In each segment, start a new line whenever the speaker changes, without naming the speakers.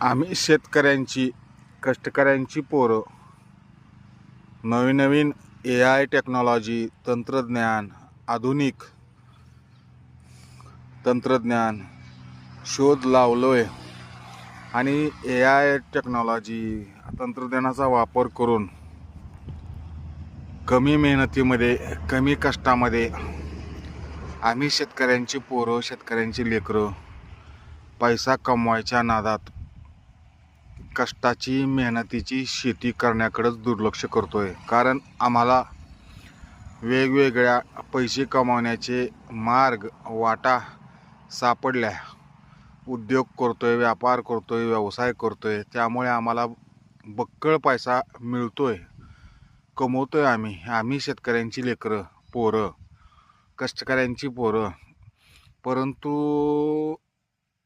आम्ही शेतकऱ्यांची कष्टकऱ्यांची पोरं. नवीन नवीन ए आय टेक्नॉलॉजी तंत्रज्ञान आधुनिक तंत्रज्ञान शोध लावलो आहे आणि ए आय टेक्नॉलॉजी तंत्रज्ञानाचा वापर करून कमी मेहनतीमध्ये कमी कष्टामध्ये आम्ही शेतकऱ्यांची पोरं शेतकऱ्यांची लेकरं पैसा कमवायच्या नादात कष्टाची मेहनतीची शेती करण्याकडेच दुर्लक्ष करतो आहे कारण आम्हाला वेगवेगळ्या पैसे कमावण्याचे मार्ग वाटा सापडल्या. उद्योग करतोय व्यापार करतोय व्यवसाय करतोय. त्यामुळे आम्हाला बक्कळ पैसा मिळतोय. कमवतोय आम्ही. आम्ही शेतकऱ्यांची लेकरं पोरं कष्टकऱ्यांची पोरं. परंतु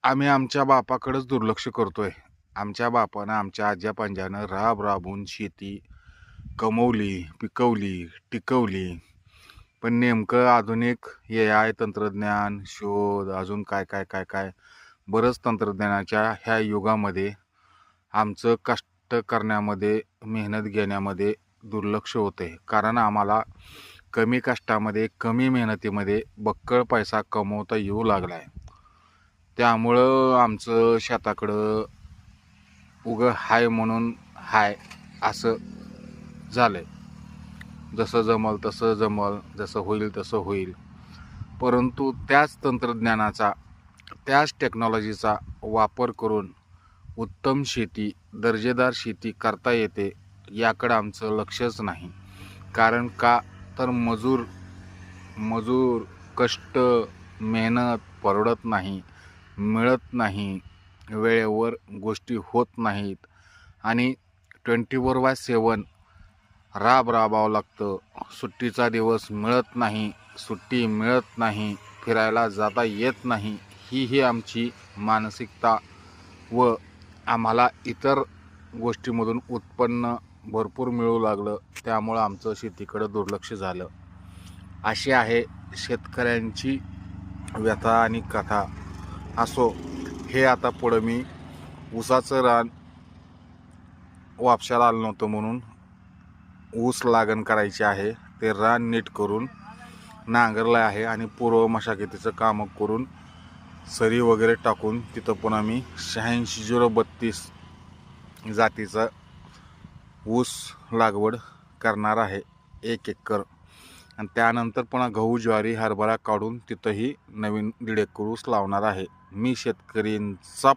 आम्ही आमच्या बापाकडंच दुर्लक्ष करतोय. आमच्या बापानं आमच्या आज्या पंजानं राब राबून शेती कमवली पिकवली टिकवली. पण नेमकं आधुनिक ए आय तंत्रज्ञान शोध अजून काय काय काय काय बरंच तंत्रज्ञानाच्या ह्या युगामध्ये आमचं कष्ट करण्यामध्ये मेहनत घेण्यामध्ये दुर्लक्ष होते कारण आम्हाला कमी कष्टामध्ये कमी मेहनतीमध्ये बक्कळ पैसा कमवता येऊ लागला आहे त्यामुळं आमचं शेताकडं उगं हाय म्हणून हाय असं झालं आहे जसं जमल तसं जमल जसं होईल तसं होईल. परंतु त्याच तंत्रज्ञानाचा त्याच टेक्नॉलॉजीचा वापर करून उत्तम शेती दर्जेदार शेती करता येते याकडं आमचं लक्षच नाही. कारण का तर मजूर मजूर कष्ट मेहनत परवडत नाही मिळत नाही. वेळेवर गोष्टी होत नाहीत. आणि ट्वेंटी फोर बाय सेवन राब राबावं लागतं. सुट्टीचा दिवस मिळत नाही सुट्टी मिळत नाही फिरायला जाता येत नाही. ही ही आमची मानसिकता व आम्हाला इतर गोष्टीमधून उत्पन्न भरपूर मिळू लागलं. त्यामुळं आमचं शेतीकडं दुर्लक्ष झालं. अशी आहे शेतकऱ्यांची व्यथा आणि कथा. असो हे आता पुढं मी ऊसाचं रान वापशाला आलं नव्हतं म्हणून ऊस लागण करायची आहे. ते रान नीट करून नांगरलं आहे आणि पूर्व मशागतीचं कामं करून सरी वगैरे टाकून तिथं पुन्हा मी शहाऐंशी झिरो बत्तीस जातीचा ऊस लागवड करणार आहे. एक एकर. आणि त्यानंतर पुन्हा गहू ज्वारी हरभरा काढून तिथंही नवीन दिडेकुरूस लावणार आहे. मी शेतकरींचा